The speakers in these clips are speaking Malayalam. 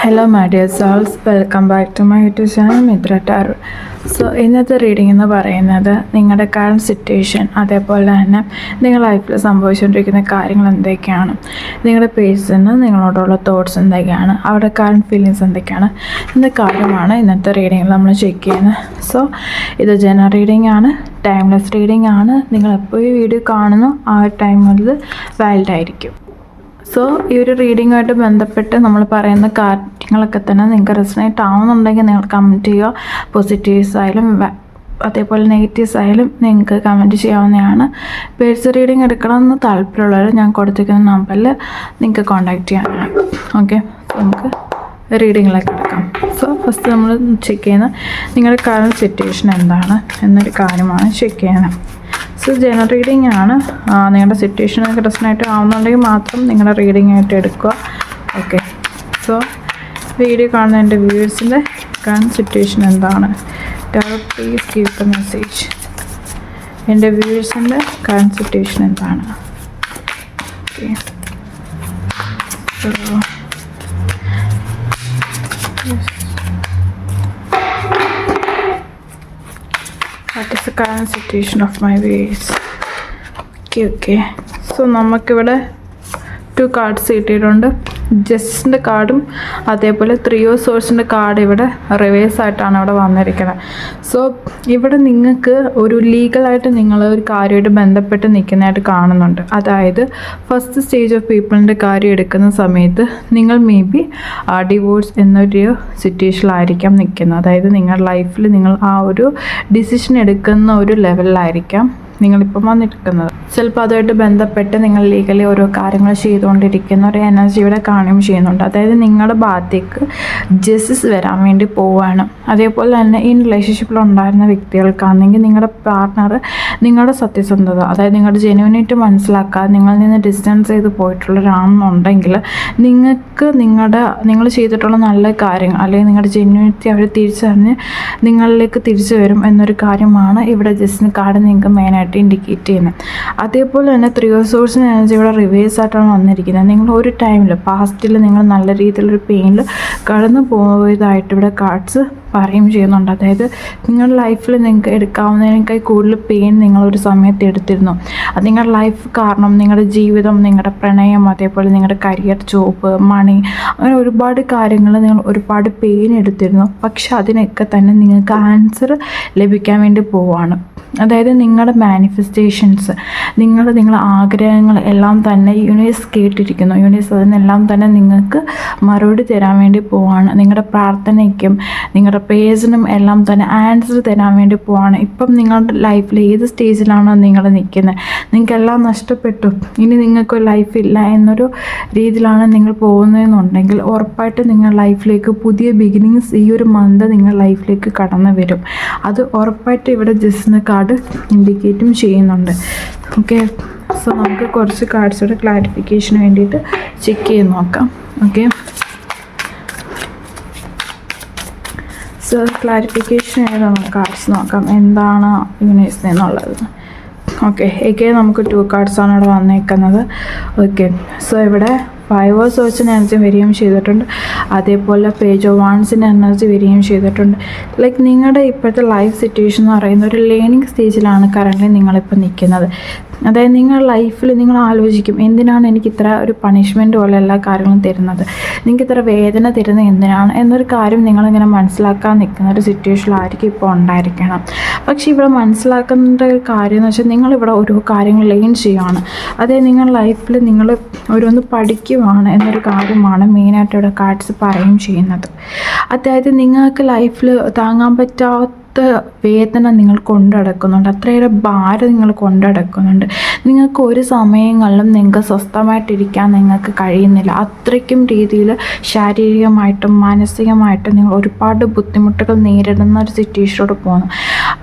Hello my dear souls welcome back to my YouTube channel Mitra tarot so ഇന്നത്തെ റീഡിംഗ് എന്ന് പറയുന്നത് നിങ്ങളുടെ കറണ്ട് സിറ്റുവേഷൻ അതേപോലെ തന്നെ നിങ്ങൾ ലൈഫിൽ സംഭവിച്ചുകൊണ്ടിരിക്കുന്ന കാര്യങ്ങൾ എന്തൊക്കെയാണ്? നിങ്ങളുടെ പേഴ്സണ് നിങ്ങളോടുള്ള തോട്ട്സ് എന്തൊക്കെയാണ്? അവരുടെ കറണ്ട് ഫീലിങ്സ് എന്തൊക്കെയാണ്? എന്ന കാര്യമാണ് ഇന്നത്തെ റീഡിങ്ങിൽ നമ്മൾ ചെക്ക് ചെയ്യുന്നത്. സോ ഇത് ജനറൽ റീഡിംഗ് ആണ് ടൈംലെസ് റീഡിംഗ് ആണ്. നിങ്ങൾ എപ്പോൾ ഈ വീഡിയോ കാണുന്നു. ആ ടൈമിൽ വാലിഡ് ആയിരിക്കും. സോ ഈ ഒരു റീഡിങ്ങുമായിട്ട് ബന്ധപ്പെട്ട് നമ്മൾ പറയുന്ന കാര്യങ്ങളൊക്കെ തന്നെ നിങ്ങൾക്ക് റെസണേറ്റ് ആവുന്നുണ്ടെങ്കിൽ നിങ്ങൾ കമന്റ് ചെയ്യുക. പോസിറ്റീവ്സ് ആയാലും അതേപോലെ നെഗറ്റീവ്സ് ആയാലും നിങ്ങൾക്ക് കമന്റ് ചെയ്യാവുന്നതാണ്. പേഴ്സ് റീഡിങ് എടുക്കണമെന്ന് താല്പര്യമുള്ളവർ ഞാൻ കൊടുത്തിരിക്കുന്ന നമ്പറിൽ നിങ്ങൾക്ക് കോൺടാക്റ്റ് ചെയ്യാനാണ്. ഓക്കെ നമുക്ക് റീഡിങ്ങിലേക്ക് എടുക്കാം. സോ ഫസ്റ്റ് നമ്മൾ ചെക്ക് ചെയ്യുന്ന നിങ്ങളുടെ കറണ്ട് സിറ്റുവേഷൻ എന്താണ് എന്നൊരു കാര്യമാണ് ചെക്ക് ചെയ്യുന്നത്. സോ ജനറൽ റീഡിംഗ് ആണ്. നിങ്ങളുടെ സിറ്റുവേഷനൊക്കെ പ്രശ്നമായിട്ട് ആവുന്നുണ്ടെങ്കിൽ മാത്രം നിങ്ങളുടെ റീഡിംഗ് ആയിട്ട് എടുക്കുക. ഓക്കെ സോ വീഡിയോ കാണുന്ന എന്റെ വ്യൂവേഴ്സിന്റെ കറണ്ട് സിറ്റുവേഷൻ എന്താണ്? പ്ലീസ് ഗീവ് ദ മെസ്സേജ് എന്റെ വ്യൂവേഴ്സിന്റെ കറണ്ട് സിറ്റുവേഷൻ എന്താണ്? Okay so current situation of my ways? Okay okay so നമുക്കിവിടെ ടു കാർഡ്സ് കിട്ടിയിട്ടുണ്ട് ജസ്റ്റിന്റെ കാർഡും അതേപോലെ ത്രിയോ സോഴ്സിന്റെ കാർഡ് ഇവിടെ റിവേഴ്സ് ആയിട്ടാണ് അവിടെ വന്നിരിക്കുന്നത്. സോ ഇവിടെ നിങ്ങൾക്ക് ഒരു ലീഗലായിട്ട് നിങ്ങൾ ഒരു കാര്യമായിട്ട് ബന്ധപ്പെട്ട് നിൽക്കുന്നതായിട്ട് കാണുന്നുണ്ട്. അതായത് ഫസ്റ്റ് സ്റ്റേജ് ഓഫ് പീപ്പിളിന്റെ കാര്യം എടുക്കുന്ന സമയത്ത് നിങ്ങൾ മേ ബി ഡിവോഴ്സ് എന്നൊരു സിറ്റുവേഷനിലായിരിക്കാം നിൽക്കുന്നത്. അതായത് നിങ്ങളുടെ ലൈഫിൽ നിങ്ങൾ ആ ഒരു ഡിസിഷൻ എടുക്കുന്ന ഒരു ലെവലിലായിരിക്കാം നിങ്ങളിപ്പം വന്നിരിക്കുന്നത്. ചിലപ്പോൾ അതുമായിട്ട് ബന്ധപ്പെട്ട് നിങ്ങൾ ലീഗലി ഓരോ കാര്യങ്ങൾ ചെയ്തുകൊണ്ടിരിക്കുന്ന ഒരു എനർജി ഇവിടെ കാണുകയും ചെയ്യുന്നുണ്ട്. അതായത് നിങ്ങളുടെ ഭാഗത്തേക്ക് ജസ്റ്റിസ് വരാൻ വേണ്ടി പോവുകയാണ്. അതേപോലെ തന്നെ ഈ റിലേഷൻഷിപ്പിൽ ഉണ്ടായിരുന്ന വ്യക്തികൾക്കാണെങ്കിൽ നിങ്ങളുടെ പാർട്ണർ നിങ്ങളുടെ സത്യസന്ധത അതായത് നിങ്ങളുടെ ജെനുവിനായിട്ട് മനസ്സിലാക്കാതെ നിങ്ങളിൽ നിന്ന് ഡിസ്റ്റൻസ് ചെയ്ത് പോയിട്ടുള്ളവരാണെന്നുണ്ടെങ്കിൽ നിങ്ങൾക്ക് നിങ്ങളുടെ നിങ്ങൾ ചെയ്തിട്ടുള്ള നല്ല കാര്യങ്ങൾ അല്ലെങ്കിൽ നിങ്ങളുടെ ജെന്യൂനിറ്റി അവർ തിരിച്ചറിഞ്ഞ് നിങ്ങളിലേക്ക് തിരിച്ചു വരും എന്നൊരു കാര്യമാണ് ഇവിടെ ജസ്റ്റിന് കാർഡ് നിങ്ങൾക്ക് മെയിനായിട്ട് ഇൻഡിക്കേറ്റ് ചെയ്യുന്നത് അതേപോലെ തന്നെ ത്രിയോ സോഴ്സിന് എനർജി ഇവിടെ റിവേഴ്സ് ആയിട്ടാണ് വന്നിരിക്കുന്നത്. നിങ്ങൾ ഒരു ടൈമിൽ പാസ്റ്റിൽ നിങ്ങൾ നല്ല രീതിയിലൊരു പെയിനിൽ കടന്നു പോയതായിട്ട് ഇവിടെ കാർഡ്സ് പറയും ചെയ്യുന്നുണ്ട്. അതായത് നിങ്ങളുടെ ലൈഫിൽ നിങ്ങൾക്ക് എടുക്കാവുന്നതിനേക്കാൾ കൂടുതൽ പെയിൻ നിങ്ങളൊരു സമയത്ത് എടുത്തിരുന്നു. അത് നിങ്ങളുടെ ലൈഫ് കാരണം നിങ്ങളുടെ ജീവിതം നിങ്ങളുടെ പ്രണയം അതേപോലെ നിങ്ങളുടെ കരിയർ ജോബ് മണി അങ്ങനെ ഒരുപാട് കാര്യങ്ങൾ നിങ്ങൾ ഒരുപാട് പെയിൻ എടുത്തിരുന്നു. പക്ഷെ അതിനൊക്കെ തന്നെ നിങ്ങൾക്ക് ആൻസർ ലഭിക്കാൻ വേണ്ടി പോവാണ് അതായത് നിങ്ങളുടെ മാനിഫെസ്റ്റേഷൻസ് നിങ്ങൾ നിങ്ങളുടെ ആഗ്രഹങ്ങൾ എല്ലാം തന്നെ യൂണിവേഴ്സ് കേട്ടിരിക്കുന്നു. യൂണിവേഴ്സ് അതിനെല്ലാം തന്നെ നിങ്ങൾക്ക് മറുപടി തരാൻ വേണ്ടി പോവാണ്. നിങ്ങളുടെ പ്രാർത്ഥനയ്ക്കും നിങ്ങളുടെ പേഴ്സിനും എല്ലാം തന്നെ ആൻസർ തരാൻ വേണ്ടി പോവാണ്. ഇപ്പം നിങ്ങളുടെ ലൈഫിൽ ഏത് സ്റ്റേജിലാണോ നിങ്ങൾ നിൽക്കുന്നത് നിങ്ങൾക്കെല്ലാം നഷ്ടപ്പെട്ടു. ഇനി നിങ്ങൾക്ക് ലൈഫ് ഇല്ല എന്നൊരു രീതിയിലാണ് നിങ്ങൾ പോകുന്നതെന്നുണ്ടെങ്കിൽ ഉറപ്പായിട്ട് നിങ്ങൾ ലൈഫിലേക്ക് പുതിയ ബിഗിനിങ്സ് ഈ ഒരു മന്ത് നിങ്ങൾ ലൈഫിലേക്ക് കടന്നു വരും. അത് ഉറപ്പായിട്ട് ഇവിടെ ജസ്റ്റിന് കാർഡ് ഇൻഡിക്കേറ്റും ചെയ്യുന്നുണ്ട്. ഓക്കെ സോ നമുക്ക് കുറച്ച് കാർഡ്സുടെ ക്ലാരിഫിക്കേഷന് വേണ്ടിയിട്ട് ചെക്ക് ചെയ്ത് നോക്കാം. ഓക്കെ സോ ക്ലാരിഫിക്കേഷൻ ഏതാണ് കാർഡ്സ് നോക്കാം. എന്താണ് യൂണിവേഴ്സിൽ എന്നുള്ളത്. ഓക്കെ ഏകെ നമുക്ക് ടു കാർഡ്സാണ് ഇവിടെ വന്നേക്കുന്നത്. ഓക്കെ സോ ഇവിടെ ഫൈവ് ഓഫ് സോഴ്സിന് എനർജി വരികയും ചെയ്തിട്ടുണ്ട്. അതേപോലെ പേജ് ഓഫ് വൺസിന്റെ എനർജി വരികയും ചെയ്തിട്ടുണ്ട്. ലൈക്ക് നിങ്ങളുടെ ഇപ്പോഴത്തെ ലൈഫ് സിറ്റുവേഷൻ എന്ന് പറയുന്ന ഒരു ലേണിംഗ് സ്റ്റേജിലാണ് കറന്റ് നിങ്ങളിപ്പോൾ നിൽക്കുന്നത് അതായത് നിങ്ങൾ ലൈഫിൽ നിങ്ങൾ ആലോചിക്കും എന്തിനാണ് എനിക്ക് ഇത്ര ഒരു പണിഷ്മെന്റ് പോലെ എല്ലാ കാര്യങ്ങളും തരുന്നത്? നിങ്ങൾക്ക് ഇത്ര വേദന തരുന്നത് എന്തിനാണ്? എന്നൊരു കാര്യം നിങ്ങളിങ്ങനെ മനസ്സിലാക്കാൻ നിൽക്കുന്ന ഒരു സിറ്റുവേഷനിലായിരിക്കും ഇപ്പോൾ ഉണ്ടായിരിക്കണം. പക്ഷേ ഇവിടെ മനസ്സിലാക്കേണ്ട ഒരു കാര്യം എന്ന് വെച്ചാൽ നിങ്ങളിവിടെ ഓരോ കാര്യങ്ങൾ ലേൺ ചെയ്യുകയാണ് അതായത് നിങ്ങൾ ലൈഫിൽ നിങ്ങൾ ഓരോന്ന് പഠിക്കുവാണ് എന്നൊരു കാര്യമാണ് മെയിനായിട്ട് ഇവിടെ കാർഡ്സ് പറയുകയും ചെയ്യുന്നത്. അതായത് നിങ്ങൾക്ക് ലൈഫിൽ താങ്ങാൻ പറ്റാത്ത വേദന നിങ്ങൾ കൊണ്ടടക്കുന്നുണ്ട്. അത്രയേറെ ഭാരം നിങ്ങൾ കൊണ്ടടക്കുന്നുണ്ട്. നിങ്ങൾക്ക് ഒരു സമയങ്ങളിലും നിങ്ങൾക്ക് സ്വസ്ഥമായിട്ടിരിക്കാൻ നിങ്ങൾക്ക് കഴിയുന്നില്ല. അത്രയ്ക്കും രീതിയിൽ ശാരീരികമായിട്ടും മാനസികമായിട്ടും നിങ്ങൾ ഒരുപാട് ബുദ്ധിമുട്ടുകൾ നേരിടുന്ന ഒരു സിറ്റുവേഷനോട് പോകുന്നു.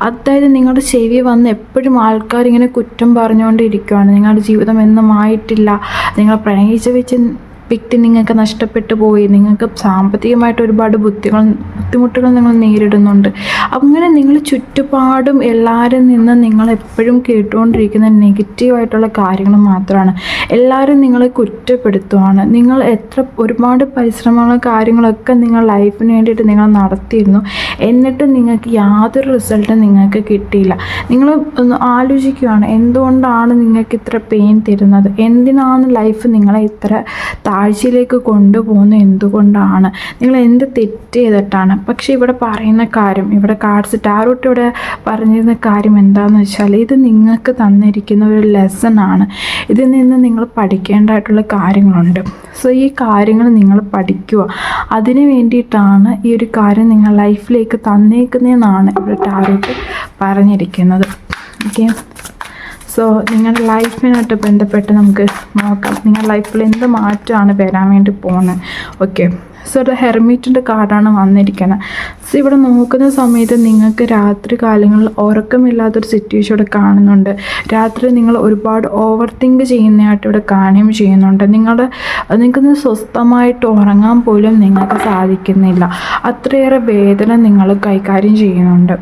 അതായത് നിങ്ങളുടെ ചെവി വന്ന് എപ്പോഴും ആൾക്കാർ ഇങ്ങനെ കുറ്റം പറഞ്ഞുകൊണ്ടിരിക്കുകയാണ് നിങ്ങളുടെ ജീവിതം എന്നും ആയിട്ടില്ല. നിങ്ങൾ പ്രണയിച്ച് വെച്ച് വ്യക്തി നിങ്ങൾക്ക് നഷ്ടപ്പെട്ടു പോയി. നിങ്ങൾക്ക് സാമ്പത്തികമായിട്ട് ഒരുപാട് ബുദ്ധികൾ ബുദ്ധിമുട്ടുകൾ നിങ്ങൾ നേരിടുന്നുണ്ട്. അങ്ങനെ നിങ്ങൾ ചുറ്റുപാടും എല്ലാവരും നിന്ന് നിങ്ങൾ എപ്പോഴും കേട്ടുകൊണ്ടിരിക്കുന്ന നെഗറ്റീവായിട്ടുള്ള കാര്യങ്ങൾ മാത്രമാണ്. എല്ലാവരും നിങ്ങളെ കുറ്റപ്പെടുത്തുവാണ്. നിങ്ങൾ എത്ര ഒരുപാട് പരിശ്രമങ്ങളും കാര്യങ്ങളൊക്കെ നിങ്ങൾ ലൈഫിന് വേണ്ടിയിട്ട് നിങ്ങൾ നടത്തിയിരുന്നു. എന്നിട്ട് നിങ്ങൾക്ക് യാതൊരു റിസൾട്ടും നിങ്ങൾക്ക് കിട്ടിയില്ല. നിങ്ങൾ ഒന്ന് ആലോചിക്കുകയാണ് എന്തുകൊണ്ടാണ് നിങ്ങൾക്ക് ഇത്ര പെയിൻ തരുന്നത്? എന്തിനാണ് ലൈഫ് നിങ്ങളെ ഇത്ര താഴ്ചയിലേക്ക് കൊണ്ടുപോകുന്നത് എന്തുകൊണ്ടാണ്? നിങ്ങൾ എന്ത് തെറ്റ് ചെയ്തിട്ടാണ്? പക്ഷേ ഇവിടെ പറയുന്ന കാര്യം ഇവിടെ കാർഡ്സ് ടാറോട്ട് ഇവിടെ പറഞ്ഞിരുന്ന കാര്യം എന്താണെന്ന് വെച്ചാൽ ഇത് നിങ്ങൾക്ക് തന്നിരിക്കുന്ന ഒരു ലെസൺ ആണ്. ഇതിൽ നിന്ന് നിങ്ങൾ പഠിക്കേണ്ടതായിട്ടുള്ള കാര്യങ്ങളുണ്ട്. സോ ഈ കാര്യങ്ങൾ നിങ്ങൾ പഠിക്കുക. അതിന് വേണ്ടിയിട്ടാണ് ഈ ഒരു കാര്യം നിങ്ങൾ ലൈഫിലേക്ക് തന്നേക്കുന്നതെന്നാണ് ഇവിടെ ടാരോട്ട് പറഞ്ഞിരിക്കുന്നത്. ഓക്കെ സോ നിങ്ങളുടെ ലൈഫിനായിട്ട് ബന്ധപ്പെട്ട് നമുക്ക് നോക്കാം. നിങ്ങളുടെ ലൈഫിൽ എന്ത് മാറ്റമാണ് വരാൻ വേണ്ടി പോകുന്നത് ഓക്കെ സോ ഒരു ഹെർമിറ്റിന്റെ കാർഡാണ് വന്നിരിക്കുന്നത് സോ ഇവിടെ നോക്കുന്ന സമയത്ത് നിങ്ങൾക്ക് രാത്രി കാലങ്ങളിൽ ഉറക്കമില്ലാത്തൊരു സിറ്റുവേഷൻ ഇവിടെ കാണുന്നുണ്ട്. രാത്രി നിങ്ങൾ ഒരുപാട് ഓവർ തിങ്ക് ചെയ്യുന്നതായിട്ട് ഇവിടെ കാണുകയും ചെയ്യുന്നുണ്ട്. നിങ്ങളുടെ നിങ്ങൾക്ക് സ്വസ്ഥമായിട്ട് ഉറങ്ങാൻ പോലും നിങ്ങൾക്ക് സാധിക്കുന്നില്ല. അത്രയേറെ വേദന നിങ്ങൾ കൈകാര്യം ചെയ്യുന്നുണ്ട്.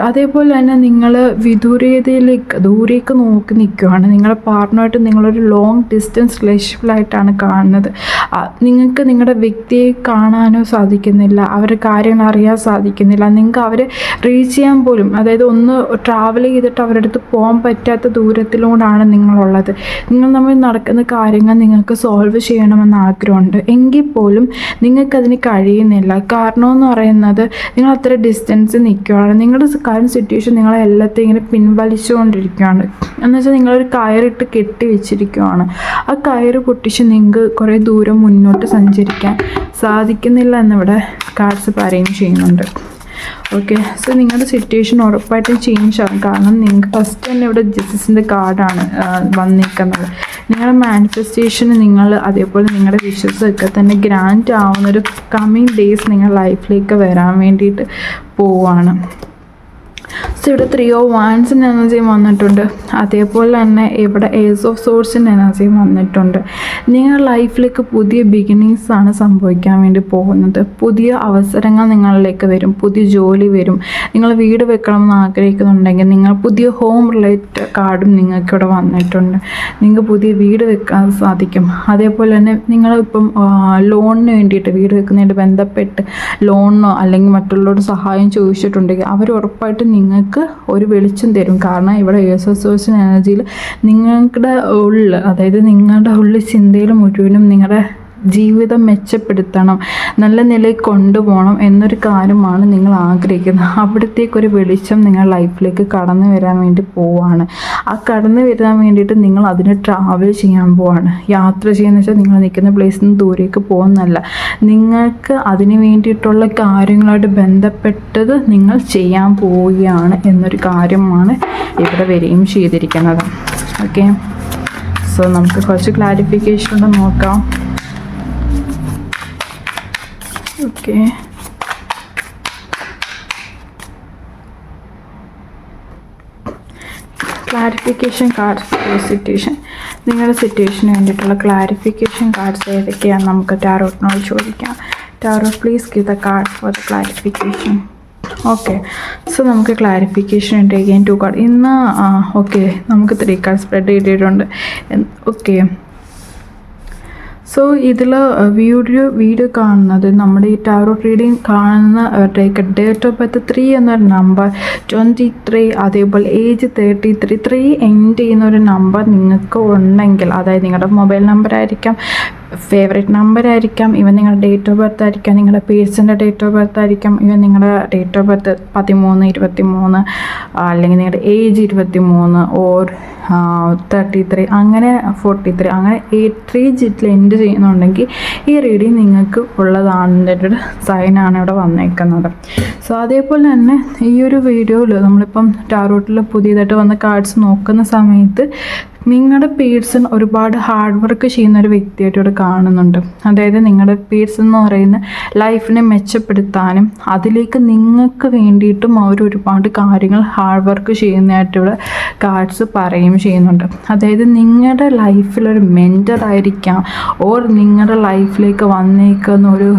അതേപോലെ തന്നെ നിങ്ങൾ വിദൂരതയിലേക്ക് ദൂരേക്ക് നോക്കി നിൽക്കുകയാണ് നിങ്ങളുടെ പാർട്ട്ണറായിട്ട് നിങ്ങളൊരു ലോങ് ഡിസ്റ്റൻസ് റിലേഷൻഷിപ്പിലായിട്ടാണ് കാണുന്നത്. നിങ്ങൾക്ക് നിങ്ങളുടെ വ്യക്തിയെ കാണാനോ സാധിക്കുന്നില്ല. അവരെ കാര്യങ്ങൾ അറിയാൻ സാധിക്കുന്നില്ല. നിങ്ങൾക്ക് അവരെ റീച്ച് ചെയ്യാൻ പോലും അതായത് ഒന്ന് ട്രാവൽ ചെയ്തിട്ട് അവരുടെ അടുത്ത് പോകാൻ പറ്റാത്ത ദൂരത്തിലൂടെയാണ് നിങ്ങളുള്ളത്. നിങ്ങൾ നമ്മൾ നടക്കുന്ന കാര്യങ്ങൾ നിങ്ങൾക്ക് സോൾവ് ചെയ്യണമെന്ന് ആഗ്രഹമുണ്ട്. എങ്കിൽ പോലും നിങ്ങൾക്കതിന് കഴിയുന്നില്ല. കാരണമെന്ന് പറയുന്നത് നിങ്ങൾ അത്ര ഡിസ്റ്റൻസ് നിൽക്കുകയാണ്. നിങ്ങളുടെ കാര്യം സിറ്റുവേഷൻ നിങ്ങളെ എല്ലാത്തെയും ഇങ്ങനെ പിൻവലിച്ചുകൊണ്ടിരിക്കുകയാണ്. എന്ന് വെച്ചാൽ നിങ്ങളൊരു കയറിട്ട് കെട്ടി വെച്ചിരിക്കുകയാണ് ആ കയറ് പൊട്ടിച്ച് നിങ്ങൾക്ക് കുറേ ദൂരം മുന്നോട്ട് സഞ്ചരിക്കാൻ സാധിക്കുന്നില്ല എന്നിവിടെ കാർഡ്സ് പറയുകയും ചെയ്യുന്നുണ്ട്. ഓക്കെ സോ നിങ്ങളുടെ സിറ്റുവേഷൻ ഉറപ്പായിട്ടും ചേഞ്ച് ആകും കാരണം നിങ്ങൾക്ക് ഫസ്റ്റ് തന്നെ ഇവിടെ ജസ്റ്റിസിന്റെ കാർഡാണ് വന്നിരിക്കുന്നത്. നിങ്ങളുടെ മാനിഫെസ്റ്റേഷന് നിങ്ങൾ അതേപോലെ നിങ്ങളുടെ വിശ്വസമൊക്കെ തന്നെ ഗ്രാൻഡ് ആവുന്ന ഒരു കമ്മിങ് ഡേയ്സ് നിങ്ങളുടെ ലൈഫിലേക്ക് വരാൻ വേണ്ടിയിട്ട് പോവുകയാണ് സോ ഇവിടെ ത്രീ ഓ വാൻസിന്റെ എനർജിയും വന്നിട്ടുണ്ട്. അതേപോലെ തന്നെ ഇവിടെ ഏസ് ഓഫ് സോഴ്സിന്റെ എനർജിയും വന്നിട്ടുണ്ട്. നിങ്ങളുടെ ലൈഫിലേക്ക് പുതിയ ബിഗിനിങ്സ് ആണ് സംഭവിക്കാൻ വേണ്ടി പോകുന്നത്. പുതിയ അവസരങ്ങൾ നിങ്ങളിലേക്ക് വരും. പുതിയ ജോലി വരും. നിങ്ങൾ വീട് വെക്കണമെന്ന് ആഗ്രഹിക്കുന്നുണ്ടെങ്കിൽ നിങ്ങൾ പുതിയ ഹോം റിലേറ്റഡ് കാർഡും നിങ്ങൾക്ക് ഇവിടെ വന്നിട്ടുണ്ട്. നിങ്ങൾക്ക് പുതിയ വീട് വെക്കാൻ സാധിക്കും. അതേപോലെ തന്നെ നിങ്ങൾ നിങ്ങളിപ്പം ലോണിന് വേണ്ടിയിട്ട് വീട് വെക്കുന്നതിന് ബന്ധപ്പെട്ട് ലോണിനോ അല്ലെങ്കിൽ മറ്റുള്ളവരുടെ സഹായം ചോദിച്ചിട്ടുണ്ടെങ്കിൽ അവർ ഉറപ്പായിട്ടും നിങ്ങൾക്ക് ഒരു വെളിച്ചം തരും. കാരണം ഇവിടെ യേസോ സോഴ്സിൻ എനർജിയിൽ നിങ്ങളുടെ ഉള്ളിൽ അതായത് നിങ്ങളുടെ ഉള്ളിൽ ചിന്തയിൽ മുഴുവനും നിങ്ങളുടെ ജീവിതം മെച്ചപ്പെടുത്തണം നല്ല നിലയിൽ കൊണ്ടുപോകണം എന്നൊരു കാര്യമാണ് നിങ്ങൾ ആഗ്രഹിക്കുന്നത്. അവിടത്തേക്കൊരു വെളിച്ചം നിങ്ങൾ ലൈഫിലേക്ക് കടന്നു വരാൻ വേണ്ടി പോവാണ്. ആ കടന്നു വരാൻ വേണ്ടിയിട്ട് നിങ്ങൾ അതിന് ട്രാവൽ ചെയ്യാൻ പോവാണ്. യാത്ര ചെയ്യുന്ന വെച്ചാൽ നിങ്ങൾ നിൽക്കുന്ന പ്ലേസിൽ നിന്ന് ദൂരേക്ക് പോകുന്നല്ല നിങ്ങൾക്ക് അതിന് വേണ്ടിയിട്ടുള്ള കാര്യങ്ങളായിട്ട് ബന്ധപ്പെട്ടത് നിങ്ങൾ ചെയ്യാൻ പോവുകയാണ് എന്നൊരു കാര്യമാണ് ഇവിടെ വരികയും ചെയ്തിരിക്കുന്നത്. ഓക്കെ സോ നമുക്ക് കുറച്ച് ക്ലാരിഫിക്കേഷൻ നോക്കാം. ഓക്കെ ക്ലാരിഫിക്കേഷൻ കാർഡ്സ് സിറ്റുവേഷൻ നിങ്ങളുടെ സിറ്റുവേഷന് വേണ്ടിയിട്ടുള്ള ക്ലാരിഫിക്കേഷൻ കാർഡ്സ് ഏതൊക്കെയാണ് നമുക്ക് ടാറോട്ടിനോട് ചോദിക്കാം. Tarot please give the card for the clarification okay so നമുക്ക് ക്ലാരിഫിക്കേഷൻ ഉണ്ട്. എഗെയിൻ ടു കാർഡ് ഇന്ന് ഓക്കെ നമുക്ക് ത്രീ കാർഡ് സ്പ്രെഡ് ചെയ്തിട്ടുണ്ട്. ഓക്കെ സോ ഇതിൽ വീഡിയോ വീഡിയോ കാണുന്നത് നമ്മുടെ ഈ ടാറോ റീഡിങ് കാണുന്ന ഡേറ്റ് ഓഫ് ബർത്ത് ത്രീ എന്നൊരു നമ്പർ ട്വന്റി ത്രീ അതേപോലെ age thirty three three end ചെയ്യുന്ന ഒരു നമ്പർ നിങ്ങൾക്ക് ഉണ്ടെങ്കിൽ അതായത് നിങ്ങളുടെ മൊബൈൽ നമ്പർ ആയിരിക്കാം ഫേവറേറ്റ് നമ്പർ ആയിരിക്കാം ഇവൻ നിങ്ങളുടെ ഡേറ്റ് ഓഫ് ബർത്ത് ആയിരിക്കാം നിങ്ങളുടെ പേഴ്സിന്റെ ഡേറ്റ് ഓഫ് ബർത്ത് ആയിരിക്കാം ഇവൻ നിങ്ങളുടെ ഡേറ്റ് ഓഫ് ബർത്ത് പതിമൂന്ന് ഇരുപത്തി മൂന്ന് അല്ലെങ്കിൽ നിങ്ങളുടെ ഏജ് ഇരുപത്തി മൂന്ന് ഓർ തേർട്ടി ത്രീ അങ്ങനെ ഫോർട്ടി ത്രീ അങ്ങനെ എയ്റ്റ് ത്രീ ജിറ്റിൽ എൻഡ് ചെയ്യുന്നുണ്ടെങ്കിൽ ഈ റീഡിങ് നിങ്ങൾക്ക് ഉള്ളതാണെന്റെ ഒരു സൈനാണ് ഇവിടെ വന്നേക്കുന്നത്. സോ അതേപോലെ തന്നെ ഈ ഒരു വീഡിയോയിൽ നമ്മളിപ്പം ടാറോട്ടിൽ പുതിയതായിട്ട് വന്ന കാർഡ്സ് നോക്കുന്ന സമയത്ത് നിങ്ങളുടെ പേഴ്സൺ ഒരുപാട് ഹാർഡ് വർക്ക് ചെയ്യുന്ന ഒരു വ്യക്തിയായിട്ട് ഇവിടെ കാണുന്നുണ്ട്. അതായത് നിങ്ങളുടെ പേഴ്സൺ എന്ന് പറയുന്ന ലൈഫിനെ മെച്ചപ്പെടുത്താനും അതിലേക്ക് നിങ്ങൾക്ക് വേണ്ടിയിട്ടും അവർ ഒരുപാട് കാര്യങ്ങൾ ഹാർഡ് വർക്ക് ചെയ്യുന്നതായിട്ട് ഇവിടെ കാർഡ്സ് പറയുകയും ചെയ്യുന്നുണ്ട്. അതായത് നിങ്ങളുടെ ലൈഫിലൊരു മെന്റർ ആയിരിക്കാം. ഓർ നിങ്ങളുടെ ലൈഫിലേക്ക് വന്നേക്കുന്ന ഒരു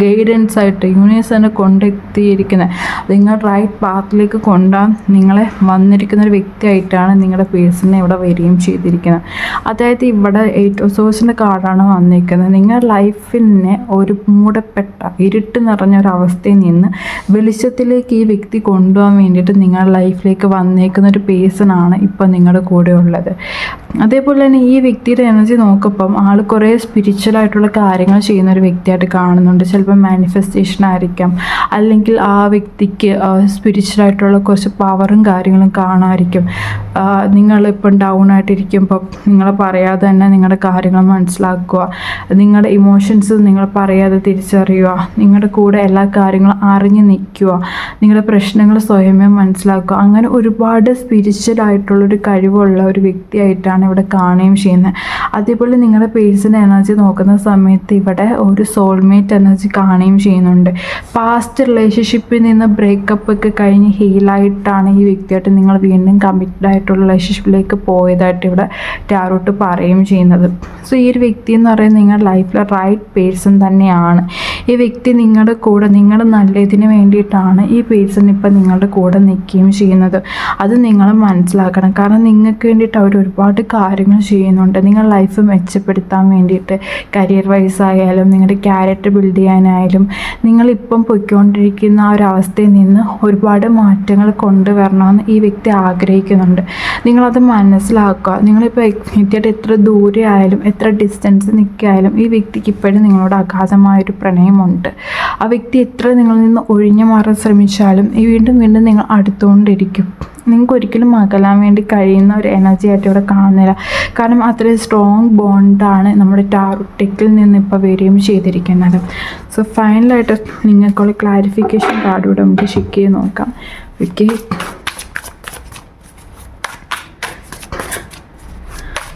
ഗൈഡൻസ് ആയിട്ട് യൂണിവേഴ്സ് തന്നെ കൊണ്ടെത്തിയിരിക്കുന്നത് നിങ്ങൾ റൈറ്റ് പാത്തിലേക്ക് കൊണ്ടുപോകാൻ നിങ്ങളെ വന്നിരിക്കുന്ന ഒരു വ്യക്തിയായിട്ടാണ് നിങ്ങളുടെ പേഴ്സണെ ഇവിടെ വരികയും ചെയ്തിരിക്കുന്നത് അതായത് ഇവിടെ എയ്റ്റ് സോഴ്സിന്റെ കാർഡാണ് വന്നിരിക്കുന്നത് നിങ്ങളുടെ ലൈഫിനെ ഒരു മൂടപ്പെട്ട ഇരുട്ട് നിറഞ്ഞ ഒരു അവസ്ഥയിൽ നിന്ന് വെളിച്ചത്തിലേക്ക് ഈ വ്യക്തി കൊണ്ടുപോകാൻ വേണ്ടിയിട്ട് നിങ്ങളുടെ ലൈഫിലേക്ക് വന്നേക്കുന്ന ഒരു പേഴ്സണാണ് ഇപ്പോൾ ഇപ്പം നിങ്ങളുടെ കൂടെ ഉള്ളത്. അതേപോലെ തന്നെ ഈ വ്യക്തിയുടെ എനർജി നോക്കുമ്പം ആൾ കുറേ സ്പിരിച്വൽ ആയിട്ടുള്ള കാര്യങ്ങൾ ചെയ്യുന്ന ഒരു വ്യക്തിയായിട്ട് കാണുന്നുണ്ട്. മാനിഫെസ്റ്റേഷൻ ആയിരിക്കാം. അല്ലെങ്കിൽ ആ വ്യക്തിക്ക് സ്പിരിച്വലായിട്ടുള്ള കുറച്ച് പവറും കാര്യങ്ങളും കാണാമായിരിക്കും. നിങ്ങളിപ്പം ഡൗൺ ആയിട്ടിരിക്കുമ്പോൾ നിങ്ങൾ പറയാതെ തന്നെ നിങ്ങളുടെ കാര്യങ്ങൾ മനസ്സിലാക്കുക. നിങ്ങളുടെ ഇമോഷൻസ് നിങ്ങൾ പറയാതെ തിരിച്ചറിയുക. നിങ്ങളുടെ കൂടെ എല്ലാ കാര്യങ്ങളും അറിഞ്ഞു നിൽക്കുക. നിങ്ങളുടെ പ്രശ്നങ്ങൾ സ്വയമേ മനസ്സിലാക്കുക. അങ്ങനെ ഒരുപാട് സ്പിരിച്വൽ ആയിട്ടുള്ളൊരു കഴിവുള്ള ഒരു വ്യക്തിയായിട്ടാണ് ഇവിടെ കാണുകയും ചെയ്യുന്നത്. അതേപോലെ നിങ്ങളുടെ പേഴ്സണൽ എനർജി നോക്കുന്ന സമയത്ത് ഇവിടെ ഒരു സോൾമേറ്റ് എനർജി കാണുകയും ചെയ്യുന്നുണ്ട്. പാസ്റ്റ് റിലേഷൻഷിപ്പിൽ നിന്ന് ബ്രേക്കപ്പ് ഒക്കെ കഴിഞ്ഞ് ഹീലായിട്ടാണ് ഈ വ്യക്തിയായിട്ട് നിങ്ങൾ വീണ്ടും കമ്മിറ്റഡ് ആയിട്ടുള്ള റിലേഷൻഷിപ്പിലേക്ക് പോയതായിട്ട് ഇവിടെ ടാറോട്ട് പറയുകയും ചെയ്യുന്നത്. സോ ഈ ഒരു വ്യക്തി എന്ന് പറയുന്നത് നിങ്ങളുടെ ലൈഫിലെ റൈറ്റ് പേഴ്സൺ തന്നെയാണ്. ഈ വ്യക്തി നിങ്ങളുടെ കൂടെ നിങ്ങളുടെ നല്ലതിന് വേണ്ടിയിട്ടാണ് ഈ പേഴ്സൺ ഇപ്പം നിങ്ങളുടെ കൂടെ നിൽക്കുകയും ചെയ്യുന്നത്. അത് നിങ്ങൾ മനസ്സിലാക്കണം. കാരണം നിങ്ങൾക്ക് വേണ്ടിയിട്ട് അവർ ഒരുപാട് കാര്യങ്ങൾ ചെയ്യുന്നുണ്ട്. നിങ്ങളുടെ ലൈഫ് മെച്ചപ്പെടുത്താൻ വേണ്ടിയിട്ട് കരിയർ വൈസ് ആയാലും നിങ്ങളുടെ ക്യാരക്ടർ ബിൽഡ് ചെയ്യാനായാലും നിങ്ങളിപ്പം പൊയ്ക്കൊണ്ടിരിക്കുന്ന ആ ഒരു അവസ്ഥയിൽ നിന്ന് ഒരുപാട് മാറ്റങ്ങൾ കൊണ്ടുവരണമെന്ന് ഈ വ്യക്തി ആഗ്രഹിക്കുന്നുണ്ട്. നിങ്ങളത് മനസ്സിലാക്കുക. നിങ്ങളിപ്പോൾ വ്യക്തിയായിട്ട് എത്ര ദൂരെ ആയാലും എത്ര ഡിസ്റ്റൻസ് നിൽക്കായാലും ഈ വ്യക്തിക്ക് ഇപ്പോഴും നിങ്ങളോട് അഗാധമായൊരു പ്രണയമുണ്ട്. ആ വ്യക്തി എത്ര നിങ്ങളിൽ നിന്ന് ഒഴിഞ്ഞു മാറാൻ ശ്രമിച്ചാലും ഈ വീണ്ടും വീണ്ടും നിങ്ങൾ അടുത്തുകൊണ്ടിരിക്കും. നിങ്ങൾക്ക് ഒരിക്കലും അകലാൻ വേണ്ടി കഴിയുന്ന ഒരു എനർജി ആയിട്ട് ഇവിടെ കാണുന്നില്ല. കാരണം അത്രയും സ്ട്രോങ് ബോണ്ടാണ് നമ്മുടെ ടാറുട്ടിക്കിൽ നിന്ന് ഇപ്പോൾ വരികയും ചെയ്തിരിക്കുന്നത്. സോ ഫൈനലായിട്ട് നിങ്ങൾക്കുള്ള ക്ലാരിഫിക്കേഷൻ കാർഡ് നമുക്ക് ചെക്ക് ചെയ്ത് നോക്കാം. ഓക്കെ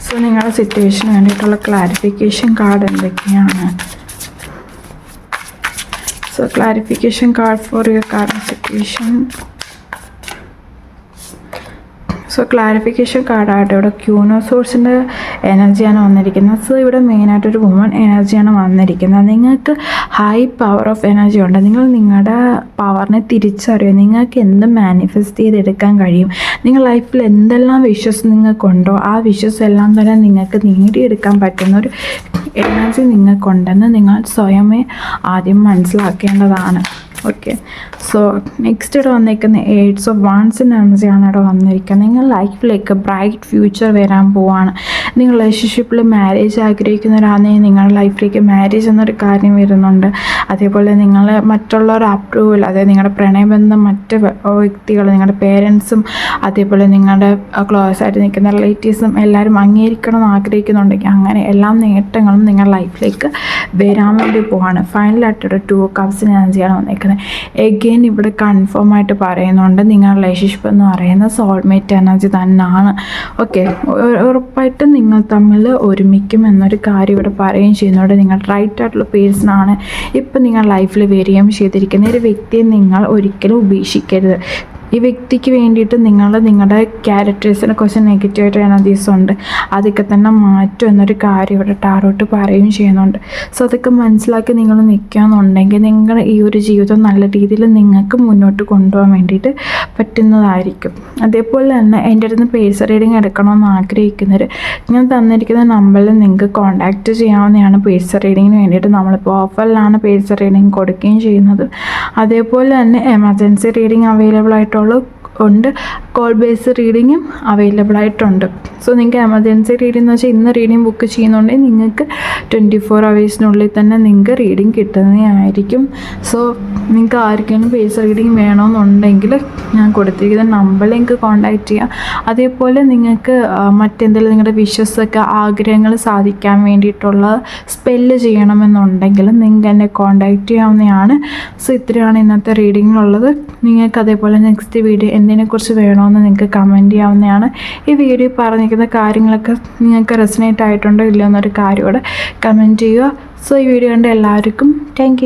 സോ നിങ്ങളുടെ സിറ്റുവേഷന് വേണ്ടിയിട്ടുള്ള ക്ലാരിഫിക്കേഷൻ കാർഡ് എന്തൊക്കെയാണ്? So clarification card for your card situation so clarification കാർഡായിട്ട് ഇവിടെ ക്യൂനോ സോഴ്സിന്റെ എനർജിയാണ് വന്നിരിക്കുന്നത്. സോ ഇവിടെ മെയിനായിട്ടൊരു വുമൺ എനർജിയാണ് വന്നിരിക്കുന്നത്. നിങ്ങൾക്ക് ഹൈ പവർ ഓഫ് എനർജി ഉണ്ട്. നിങ്ങൾ നിങ്ങളുടെ പവറിനെ തിരിച്ചറിയും നിങ്ങൾക്ക് എന്ത് മാനിഫെസ്റ്റ് ചെയ്തെടുക്കാൻ കഴിയും? നിങ്ങൾ ലൈഫിൽ എന്തെല്ലാം വിഷസ് നിങ്ങൾക്കുണ്ടോ? ആ വിഷസ് എല്ലാം തന്നെ നിങ്ങൾക്ക് നേടിയെടുക്കാൻ പറ്റുന്ന ഒരു എനർജി നിങ്ങൾക്കുണ്ടെന്ന് നിങ്ങൾ സ്വയമേ ആദ്യം മനസ്സിലാക്കേണ്ടതാണ്. ഓക്കെ സോ നെക്സ്റ്റ് ഇവിടെ വന്നിരിക്കുന്ന എയ്ഡ്സ് ഓഫ് വാൺസിന്റെ എനർജിയാണ് ഇവിടെ വന്നിരിക്കുന്നത്. നിങ്ങൾ ലൈഫിലേക്ക് ബ്രൈറ്റ് ഫ്യൂച്ചർ വരാൻ പോവാണ്. നിങ്ങൾ റിലേഷൻഷിപ്പിൽ മാരേജ് ആഗ്രഹിക്കുന്ന ഒരാണെങ്കിൽ നിങ്ങളുടെ ലൈഫിലേക്ക് മാരേജ് എന്നൊരു കാര്യം വരുന്നുണ്ട്. അതേപോലെ നിങ്ങൾ മറ്റുള്ളവർ അപ്രൂവൽ അതായത് നിങ്ങളുടെ പ്രണയബന്ധം മറ്റ് വ്യക്തികൾ നിങ്ങളുടെ പേരൻസും അതേപോലെ നിങ്ങളുടെ ക്ലോസ് ആയിട്ട് നിൽക്കുന്ന റിലേറ്റീവ്സും എല്ലാവരും അംഗീകരിക്കണം എന്ന് ആഗ്രഹിക്കുന്നുണ്ടെങ്കിൽ അങ്ങനെ എല്ലാ നേട്ടങ്ങളും നിങ്ങളുടെ ലൈഫിലേക്ക് വരാൻ വേണ്ടി പോവാണ്. ഫൈനലായിട്ടൊരു ടു കപ്സിന് എനർജിയാണ് വന്നിരിക്കുന്നത് എഗെയിൻ ഇവിടെ കൺഫേം ആയിട്ട് പറയുന്നുണ്ട്. നിങ്ങൾ റിലേഷൻഷിപ്പ് എന്ന് പറയുന്ന സോൾമേറ്റ് എനർജി തന്നെയാണ്. ഓക്കെ ഉറപ്പായിട്ടും നിങ്ങൾ തമ്മിൽ ഒരുമിക്കും എന്നൊരു കാര്യം ഇവിടെ പറയുകയും ചെയ്യുന്നുണ്ട്. നിങ്ങൾ റൈറ്റ് ആയിട്ടുള്ള പേഴ്സണാണ് ഇപ്പം നിങ്ങൾ ലൈഫിൽ വരികയും ചെയ്തിരിക്കുന്ന ഒരു വ്യക്തിയെ നിങ്ങൾ ഒരിക്കലും ഉപേക്ഷിക്കരുത്. ഈ വ്യക്തിക്ക് വേണ്ടിയിട്ട് നിങ്ങൾ നിങ്ങളുടെ ക്യാരക്ടേഴ്സിനെ കുറച്ച് നെഗറ്റീവായിട്ട് എനർജീസ് ഉണ്ട്. അതൊക്കെ തന്നെ മാറ്റും എന്നൊരു കാര്യം ഇവിടെ ടാറോട്ട് പറയുകയും ചെയ്യുന്നുണ്ട്. സോ അതൊക്കെ മനസ്സിലാക്കി നിങ്ങൾ നിൽക്കുകയെന്നുണ്ടെങ്കിൽ നിങ്ങൾ ഈ ഒരു ജീവിതം നല്ല രീതിയിൽ നിങ്ങൾക്ക് മുന്നോട്ട് കൊണ്ടുപോകാൻ വേണ്ടിയിട്ട് പറ്റുന്നതായിരിക്കും. അതേപോലെ തന്നെ എന്റെ അടുത്ത് പേഴ്സ് റീഡിങ് എടുക്കണമെന്ന് ആഗ്രഹിക്കുന്നവർ ഞാൻ തന്നിരിക്കുന്ന നമ്പറിൽ നിങ്ങൾക്ക് കോൺടാക്റ്റ് ചെയ്യാവുന്നതാണ് പേഴ്സ് റീഡിങ്ങിന് വേണ്ടിയിട്ട്. നമ്മളിപ്പോൾ ഓഫറിലാണ് പേഴ്സ് റീഡിങ് കൊടുക്കുകയും ചെയ്യുന്നത്. അതേപോലെ തന്നെ എമർജൻസി റീഡിങ് അവൈലബിൾ ആയിട്ടുള്ള đau lưng ഉണ്ട്. കോൾ ബേസ് റീഡിങ്ങും അവൈലബിൾ ആയിട്ടുണ്ട്. സോ നിങ്ങൾക്ക് എമർജൻസി റീഡിംഗ് എന്ന് വെച്ചാൽ ഇന്ന് റീഡിംഗ് ബുക്ക് ചെയ്യുന്നുണ്ടെങ്കിൽ നിങ്ങൾക്ക് ട്വന്റി ഫോർ അവേഴ്സിനുള്ളിൽ തന്നെ നിങ്ങൾക്ക് റീഡിംഗ് കിട്ടുന്നതായിരിക്കും സോ നിങ്ങൾക്ക് ആർക്കെങ്കിലും ബേസ് റീഡിംഗ് വേണമെന്നുണ്ടെങ്കിൽ ഞാൻ കൊടുത്തിരിക്കുന്ന നമ്പറിൽ നിങ്ങൾക്ക് കോൺടാക്റ്റ് ചെയ്യാം. അതേപോലെ നിങ്ങൾക്ക് മറ്റെന്തെങ്കിലും നിങ്ങളുടെ വിഷസൊക്കെ ആഗ്രഹങ്ങൾ സാധിക്കാൻ വേണ്ടിയിട്ടുള്ള സ്പെല്ല് ചെയ്യണമെന്നുണ്ടെങ്കിൽ നിങ്ങൾക്ക് എന്നെ കോൺടാക്റ്റ് ചെയ്യാവുന്നതാണ്. സോ ഇത്രയാണ് ഇന്നത്തെ റീഡിങ്ങിലുള്ളത് നിങ്ങൾക്ക് അതേപോലെ നെക്സ്റ്റ് വീഡിയോ എന്തിനെക്കുറിച്ച് വേണോ വേണമെന്ന് നിങ്ങൾക്ക് കമന്റ് ചെയ്യാവുന്നതാണ്. ഈ വീഡിയോ പറഞ്ഞിരിക്കുന്ന കാര്യങ്ങളൊക്കെ നിങ്ങൾക്ക് റെസിനേറ്റ് ആയിട്ടുണ്ടോ ഇല്ലയോ എന്നൊരു കാര്യം കൂടെ കമന്റ് ചെയ്യുക. സോ ഈ വീഡിയോ കണ്ട എല്ലാവർക്കും താങ്ക്